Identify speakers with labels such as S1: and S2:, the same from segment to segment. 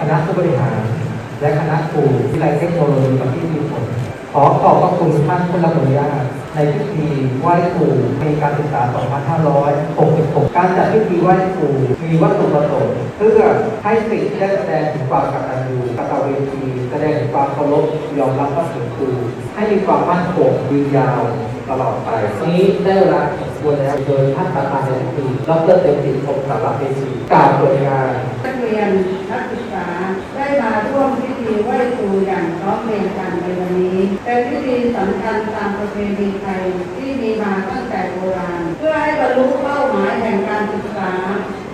S1: คณะผู้บริหาร และคณะครูวิไลเทคโนโลยีปฏิบัติผล ขอขอบพระคุณท่านผู้รับอนุญาตในพิธีไหว้ครูปีการศึกษา 2566 การจัดพิธีไหว้ครูมีวัตถุประสงค์เพื่อให้สิทธิ์ได้แสดงถึงความกตัญญูกตเวทีแสดงถึงความเคารพยอมรับว่าถึงครูให้มีความมั่นคงยืนยาวตลอดไปนี้ได้เวลา สมควรแล้วโดยท่านประธานในพิธีดรเต็มสิทธิ์คงสารเพชีกล่าวเปิดงาน
S2: นักเรียนนักศึกษาได้มาร่วมพิธีไหว้ครูอย่างพร้อมเพรียงกันในวันนี้เป็นพิธีสำคัญตามประเพณีไทยที่มีมาตั้งแต่โบราณ เพื่อให้บรรลุเป้าหมายแห่งการศึกษา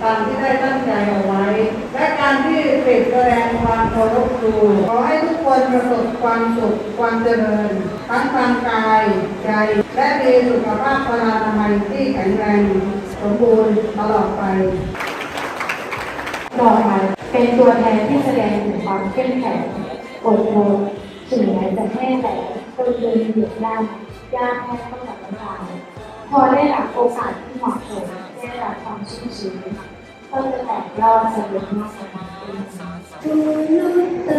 S2: ตามที่ได้ตั้งใจเอาไว้ และการที่ปิดแสดงความเคารพครูขอให้ทุกคนประสบความสุขความเจริญทั้งทางกายใจ และมีสุขภาพพลานามัยที่แข็งแรงสมบูรณ์ตลอดไป
S3: ต่อมาเป็นตัวแทนที่แสดงถึงความเข้มแข็งอดทนถึงแม้จะแค่แต่ก็เดินเหยียบย่ำย่างแค่ต้องกับน้ำตาพอได้รับโอกาสที่เหมาะสมได้รับความชุ่มชื้นก็จะแตกยอดสำเร็จมากกว่านั้นเอง
S4: ทุกคำบนว่ามปราร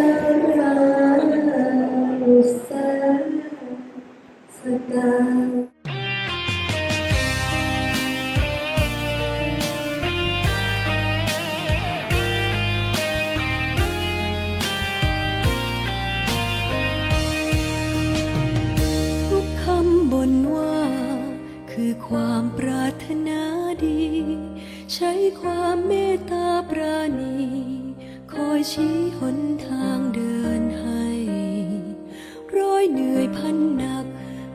S4: ถน ทุกคำบนวาดีใช้ความเมตตาปราณีคอยชี้หนทางเดินให้ ร้อยเหนื่อยพันหนัก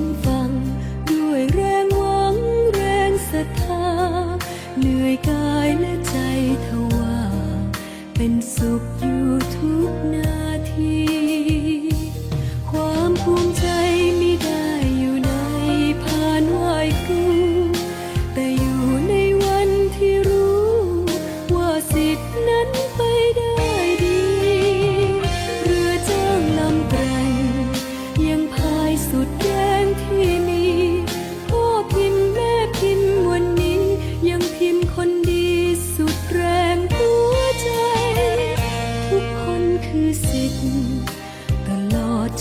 S4: ัง เป็นสุข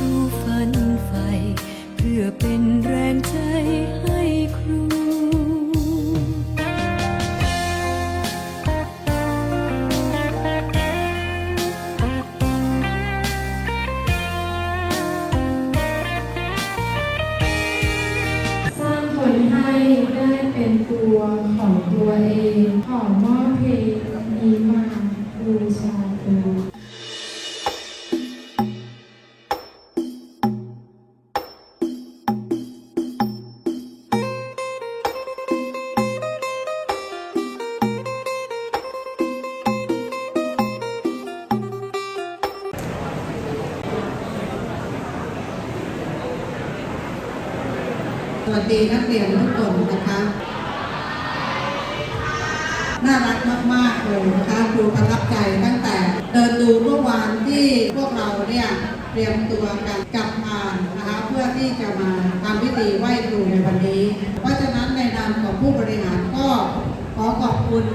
S4: ู เป็น
S3: ตัวของตัวเองขอมอบเพลงนี้มาบูชาครู
S2: สวัสดีนักเรียนทุกคนนะคะ น่ารักมากๆเลยนะคะครูประทับใจตั้งแต่เดินดูเมื่อวานที่พวกเราเนี่ยเตรียมตัวกันกลับมานะคะเพื่อที่จะมาทำพิธีไหว้ครูในวันนี้ เพราะฉะนั้นในนามของผู้บริหารก็ขอขอบคุณ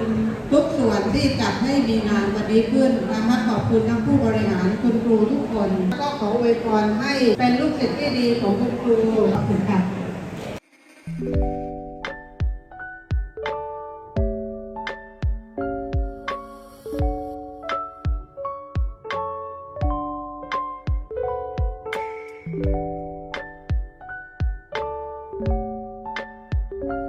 S2: ทุกส่วนที่จัดให้มีงานวันนี้ขึ้นนะคะขอบคุณทั้งผู้บริหารคุณครูทุกคนก็ขออวยพรให้เป็นลูกศิษย์ที่ดีของคุณครูขอบคุณค่ะ